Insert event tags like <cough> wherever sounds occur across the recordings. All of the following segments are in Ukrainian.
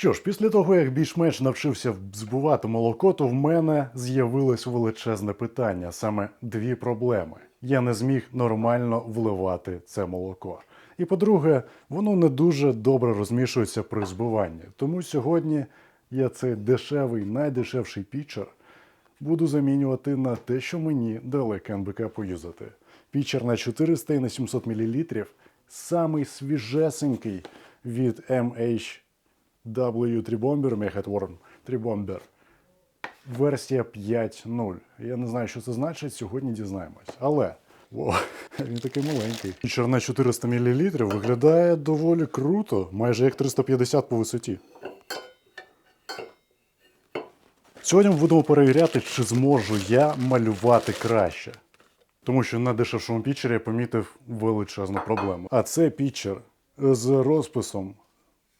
Що ж, після того, як більш-менш навчився збувати молоко, то в мене з'явилось величезне питання, саме дві проблеми. Я не зміг нормально вливати це молоко. І по-друге, воно не дуже добре розмішується при збиванні. Тому сьогодні я цей дешевий, найдешевший пічер буду замінювати на те, що мені дали КНБК поюзати. Пічер на 400 і на 700 мл, самий свіжесенький від MH W Tribomber, Megatworm Tribomber. Версія 5.0. Я не знаю, що це значить, сьогодні дізнаємось. Але о, <laughs> він такий маленький. Пічер на 400 мл виглядає доволі круто, майже як 350 по висоті. Сьогодні ми будемо перевіряти, чи зможу я малювати краще. Тому що на дешевшому пічері я помітив величезну проблему. А це пічер з розписом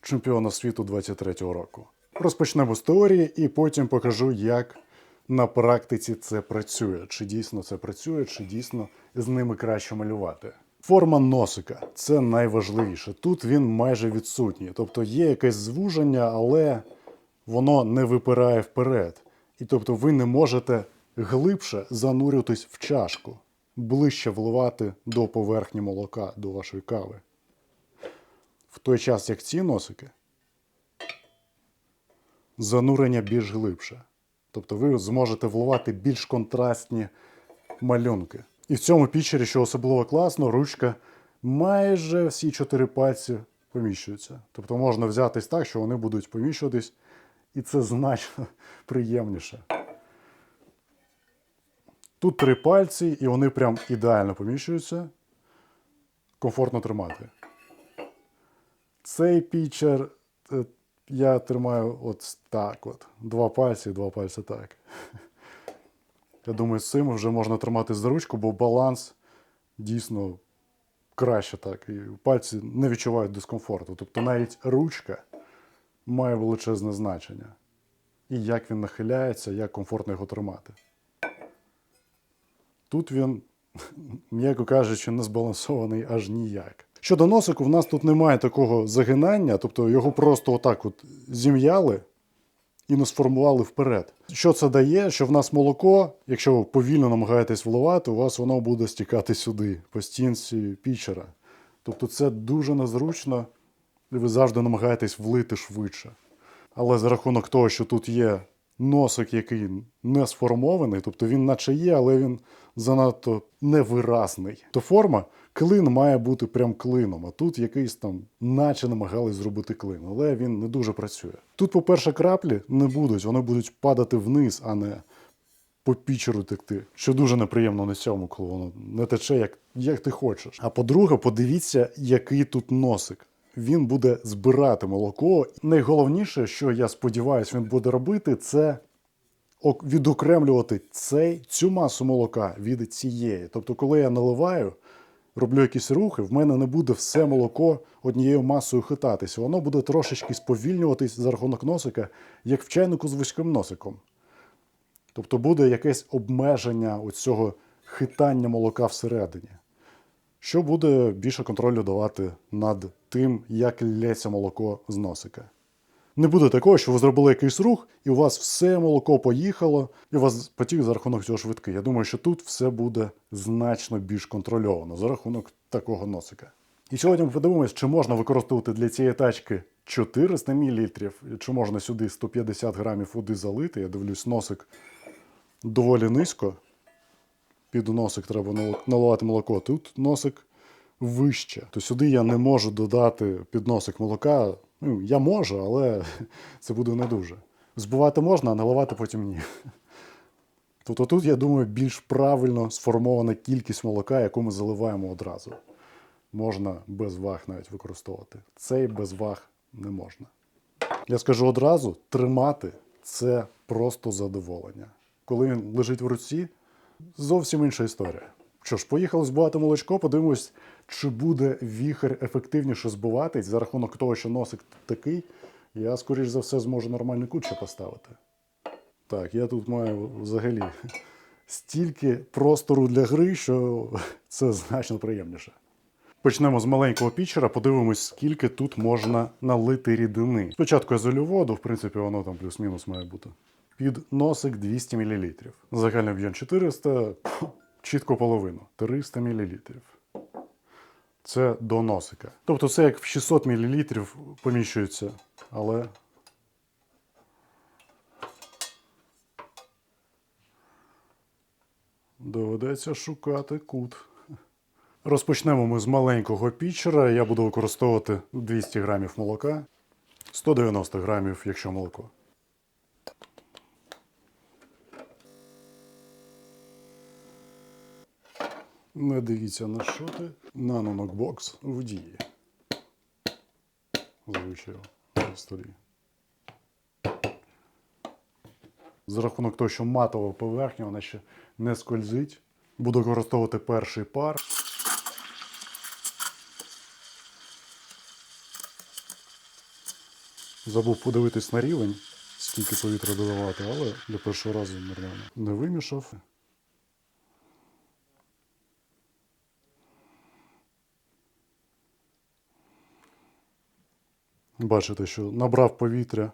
чемпіона світу 23-го року. Розпочнемо з теорії і потім покажу, як на практиці це працює. Чи дійсно це працює, чи дійсно з ними краще малювати. Форма носика це найважливіше. Тут він майже відсутній. Тобто є якесь звуження, але воно не випирає вперед. І тобто ви не можете глибше занурюватись в чашку, ближче вливати до поверхні молока, до вашої кави. В той час, як ці носики, занурення більш глибше. Тобто ви зможете вливати більш контрастні малюнки. І в цьому пічері, що особливо класно, ручка майже всі чотири пальці поміщуються. Тобто можна взятись так, що вони будуть поміщуватись, і це значно <laughs> приємніше. Тут три пальці, і вони прям ідеально поміщуються. Комфортно тримати. Цей пічер е, я тримаю от так от. Два пальці, два пальці так. <laughs> Я думаю, з цим вже можна тримати за ручку, бо баланс дійсно краще так. І пальці не відчувають дискомфорту. Тобто навіть ручка має величезне значення. І як він нахиляється, як комфортно його тримати. Тут він, <laughs> м'яко кажучи, не збалансований аж ніяк. Щодо носику, в нас тут немає такого загинання, тобто його просто отак от зім'яли і не сформували вперед. Що це дає? Що в нас молоко, якщо ви повільно намагаєтесь вливати, у вас воно буде стікати сюди, по стінці пічера. Тобто це дуже незручно, і ви завжди намагаєтесь влити швидше. Але за рахунок того, що тут є носик, який не сформований, тобто він наче є, але він занадто невиразний, то форма клин має бути прям клином. А тут якийсь там, наче намагались зробити клин, але він не дуже працює. Тут, по-перше, краплі не будуть, вони будуть падати вниз, а не по пічеру текти. Що дуже неприємно на цьому, коли воно не тече, як, як ти хочеш. А по-друге, подивіться, який тут носик. Він буде збирати молоко. Найголовніше, що я сподіваюся, він буде робити, це відокремлювати цей, цю масу молока від цієї. Тобто, коли я наливаю, роблю якісь рухи, в мене не буде все молоко однією масою хитатися. Воно буде трошечки сповільнюватись за рахунок носика, як в чайнику з вузьким носиком. Тобто буде якесь обмеження цього хитання молока всередині, що буде більше контролю давати над тим, як лється молоко з носика. Не буде такого, що ви зробили якийсь рух, і у вас все молоко поїхало, і у вас потік за рахунок цього швидкий. Я думаю, що тут все буде значно більш контрольовано за рахунок такого носика. І сьогодні ми подивимось, чи можна використовувати для цієї тачки 400 мл, чи можна сюди 150 грамів води залити. Я дивлюсь, носик доволі низько. Під носик треба наливати молоко. Тут носик вище. То сюди я не можу додати під носик молока. Ну, я можу, але <laughs> це буде не дуже. Збивати можна, а наливати потім ні. <laughs> Тобто тут, я думаю, більш правильно сформована кількість молока, яку ми заливаємо одразу. Можна без ваг навіть використовувати. Цей без ваг не можна. Я скажу одразу: тримати це просто задоволення. Коли він лежить в руці, зовсім інша історія. Що ж, поїхали збивати молочко, подивимось, чи буде віхер ефективніше збиватись за рахунок того, що носик такий. Я, скоріш за все, зможу нормальний кут ще поставити. Так, я тут маю взагалі стільки простору для гри, що це значно приємніше. Почнемо з маленького пічера, подивимось, скільки тут можна налити рідини. Спочатку я залю воду, в принципі, воно там плюс-мінус має бути. Під носик 200 мл. Загальний об'єм 400, чітко половину 300 мл. Це до носика. Тобто це як в 600 мл поміщується, але. Доведеться шукати кут. Розпочнемо ми з маленького пічера. Я буду використовувати 200 грамів молока, 190 грамів, якщо молоко. Не дивіться на що ти. Нанонокбокс в дії. Звичайно, на столі. За рахунок того, що матова поверхня, вона ще не скользить. Буду використовувати перший пар. Забув подивитись на рівень, скільки повітря додавати, але для першого разу нормально. Не вимішав. Бачите, що набрав повітря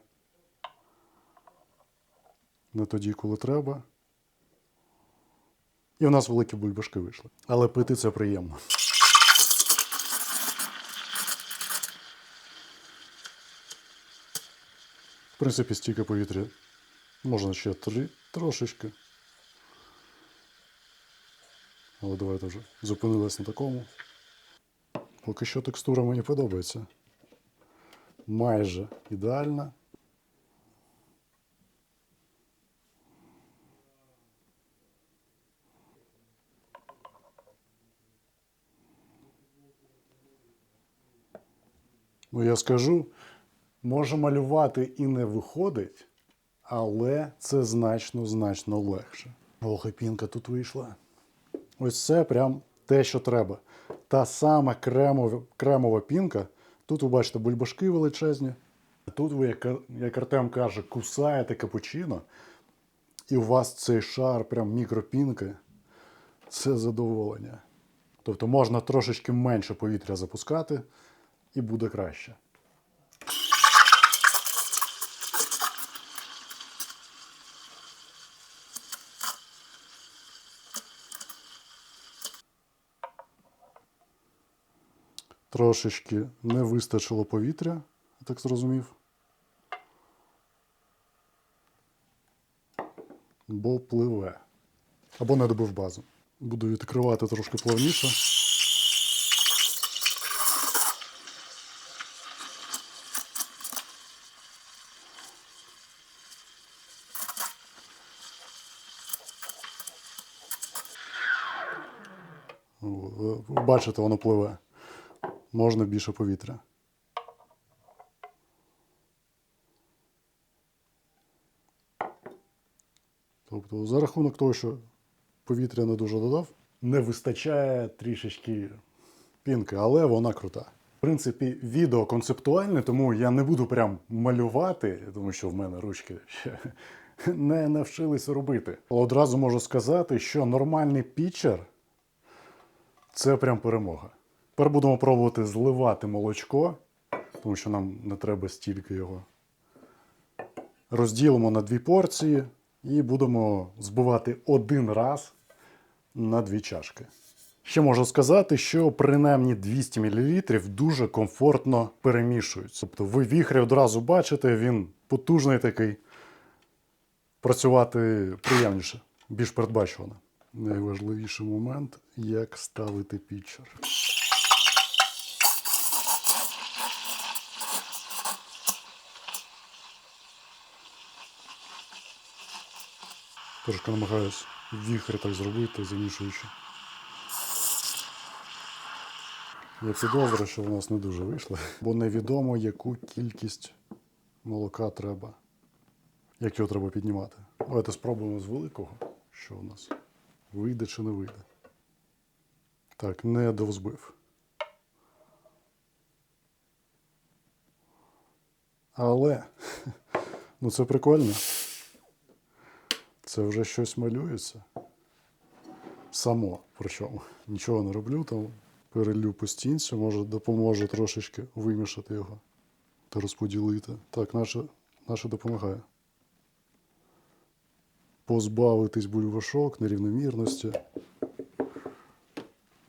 не тоді, коли треба. І в нас великі бульбашки вийшли. Але пити це приємно. В принципі, стільки повітря можна ще три, трошечки. Але давайте вже зупинились на такому. Поки що текстура мені подобається. Майже ідеальна. Ну, я скажу, може малювати і не виходить, але це значно, значно легше. Ох, і пінка тут вийшла. Ось це прям те, що треба. Та сама кремова, кремова пінка. Тут ви бачите бульбашки величезні. Тут ви, як, як Артем каже, кусаєте капучино, і у вас цей шар, прям мікропінки. Це задоволення. Тобто можна трошечки менше повітря запускати, і буде краще. Трошечки не вистачило повітря, я так зрозумів. Бо пливе. Або не добив базу. Буду відкривати трошки плавніше. Бачите, воно пливе. Можна більше повітря. Тобто, за рахунок того, що повітря не дуже додав, не вистачає трішечки пінки, але вона крута. В принципі, відео концептуальне, тому я не буду прям малювати, тому що в мене ручки ще не навчилися робити. Але одразу можу сказати, що нормальний пічер це прям перемога. Тепер будемо пробувати зливати молочко, тому що нам не треба стільки його. Розділимо на дві порції і будемо збивати один раз на дві чашки. Ще можу сказати, що принаймні 200 мл дуже комфортно перемішуються. Тобто ви віхрі одразу бачите, він потужний такий. Працювати приємніше, більш передбачувано. Найважливіший момент як ставити пічер. Трошки намагаюсь віхри так зробити, замішуючи. Я підозрюю, що в нас не дуже вийшло, бо невідомо, яку кількість молока треба. Як його треба піднімати. Давайте спробуємо з великого, що у нас вийде чи не вийде. Так, не довзбив. Але <laughs> ну це прикольно. Це вже щось малюється. Само, причому. Нічого не роблю, там перелю по стінці, може допоможе трошечки вимішати його та розподілити. Так, наше, наше допомагає. Позбавитись бульбашок, нерівномірності.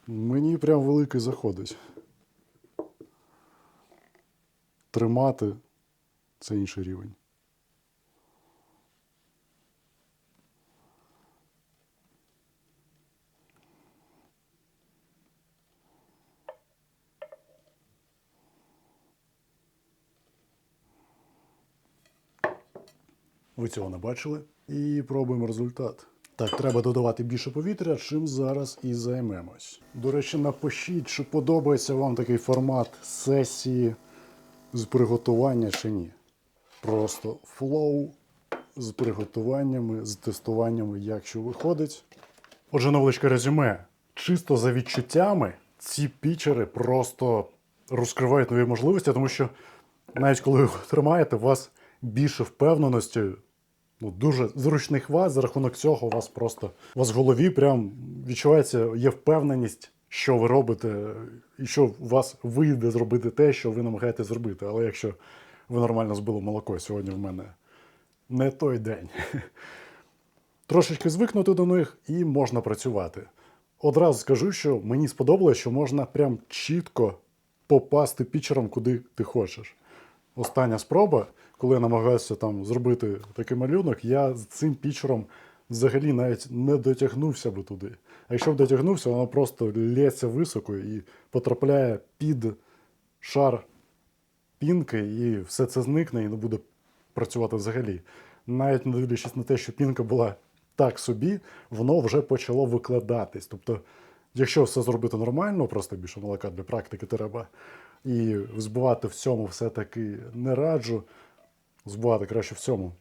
Мені прям великий заходить. Тримати це інший рівень. Ви цього не бачили. І пробуємо результат. Так, треба додавати більше повітря, чим зараз і займемось. До речі, напишіть, чи подобається вам такий формат сесії з приготування чи ні. Просто флоу з приготуваннями, з тестуваннями, як що виходить. Отже, невеличке резюме. Чисто за відчуттями ці пічери просто розкривають нові можливості, тому що навіть коли ви його тримаєте, у вас більше впевненості, ну, дуже зручний хват, за рахунок цього у вас просто у вас в голові прям відчувається, є впевненість, що ви робите, і що у вас вийде зробити те, що ви намагаєтесь зробити. Але якщо ви нормально збили молоко, сьогодні в мене не той день. <laughs> Трошечки звикнути до них і можна працювати. Одразу скажу, що мені сподобалось, що можна прям чітко попасти пічером, куди ти хочеш. Остання спроба, коли я намагався там зробити такий малюнок, я з цим пічером взагалі навіть не дотягнувся би туди. А якщо б дотягнувся, воно просто лється високо і потрапляє під шар пінки, і все це зникне і не буде працювати взагалі. Навіть не дивлячись на те, що пінка була так собі, воно вже почало викладатись. Тобто, якщо все зробити нормально, просто більше молока для практики треба, і збивати в цьому все-таки не раджу, збивати краще в цьому.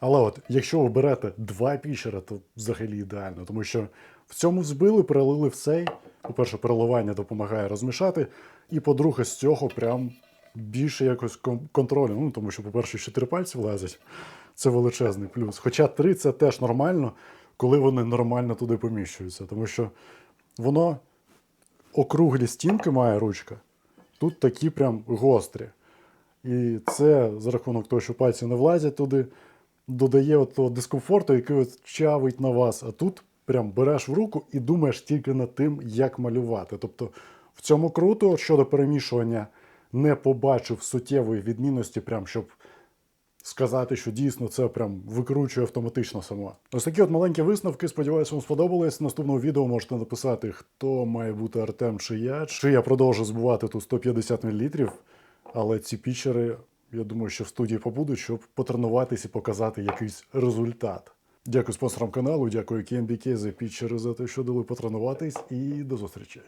Але от, якщо ви берете два пічера, то взагалі ідеально, тому що в цьому взбили, перелили в цей. По-перше, переливання допомагає розмішати, і по-друге, з цього прям більше якось контролю. Ну, тому що, по-перше, ще три пальці влазять. Це величезний плюс. Хоча три це теж нормально, коли вони нормально туди поміщуються. Тому що воно округлі стінки має ручка. Тут такі прям гострі. І це за рахунок того, що пальці не влазять туди, додає того дискомфорту, який от чавить на вас. А тут прям береш в руку і думаєш тільки над тим, як малювати. Тобто в цьому круто щодо перемішування не побачив суттєвої відмінності, прям щоб сказати, що дійсно це прям викручує автоматично само. Ось такі от маленькі висновки. Сподіваюся, вам сподобались. В наступному відео можете написати, хто має бути Артем чи я. Чи я продовжу збивати тут 150 мл. Але ці пічери, я думаю, що в студії побудуть, щоб потренуватись і показати якийсь результат. Дякую спонсорам каналу, дякую KMBK за пічери за те, що дали потренуватись, і до зустрічі.